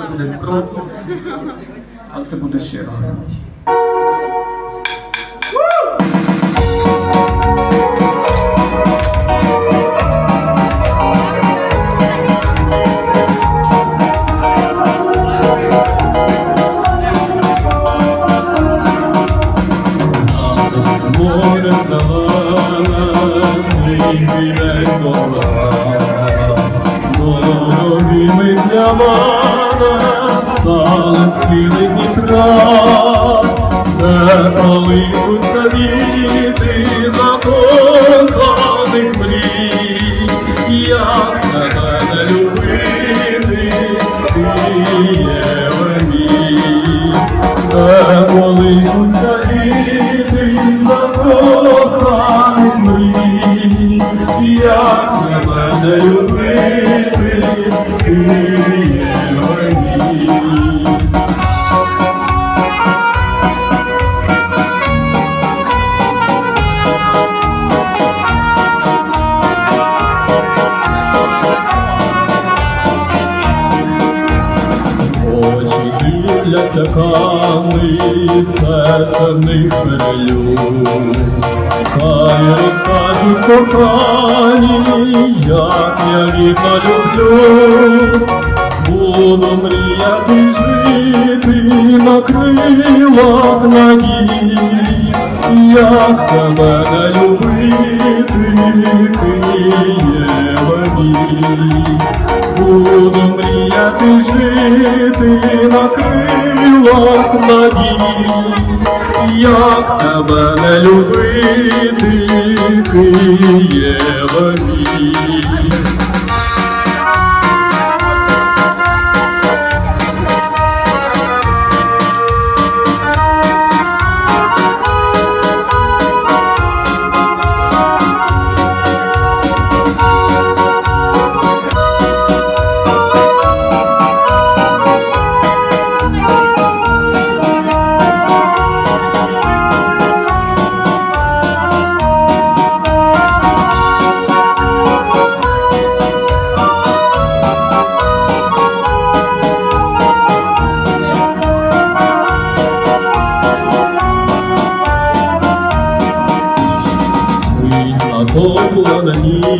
Це буде скромно, але це буде щиро. Море стали схили Дніпра, де колишуться віти закоханих мрій, як тебе не любити, ти є мені. Де колишуться віти закоханих мрій, як тебе не любити, дивляться ками, серце в них перелюб. Хай розкажуть кохані, як я рідно люблю. Буду мріяти жити на крилах надії, як тебе не любити, ти є мені. Буду мріяти жити на крилах надії, як тебе не любити, ти є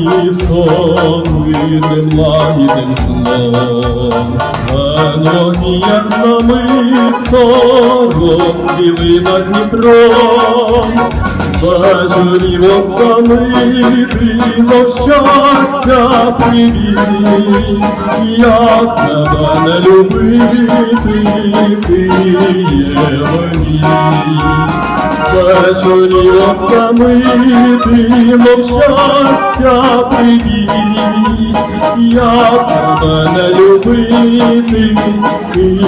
місто мирним лагідним сном, Веногі, як намисто, розцвіли над Дніпром, Бежурівок замити, мов щастя привіт, як тебе не любити, ти є мені. Вечорілок самити, мов щастя привіт, як тебе не любити, ти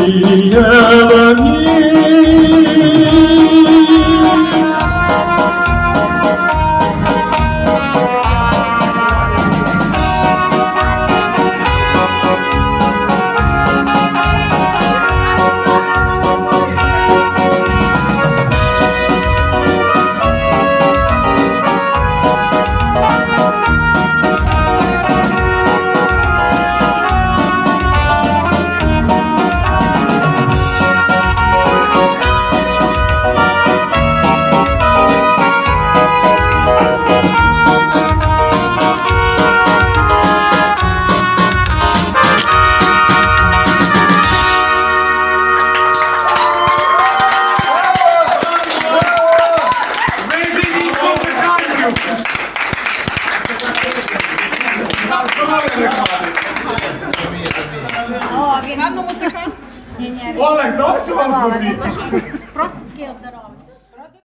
він... Олег, давай сюди вам просто такий здоровий.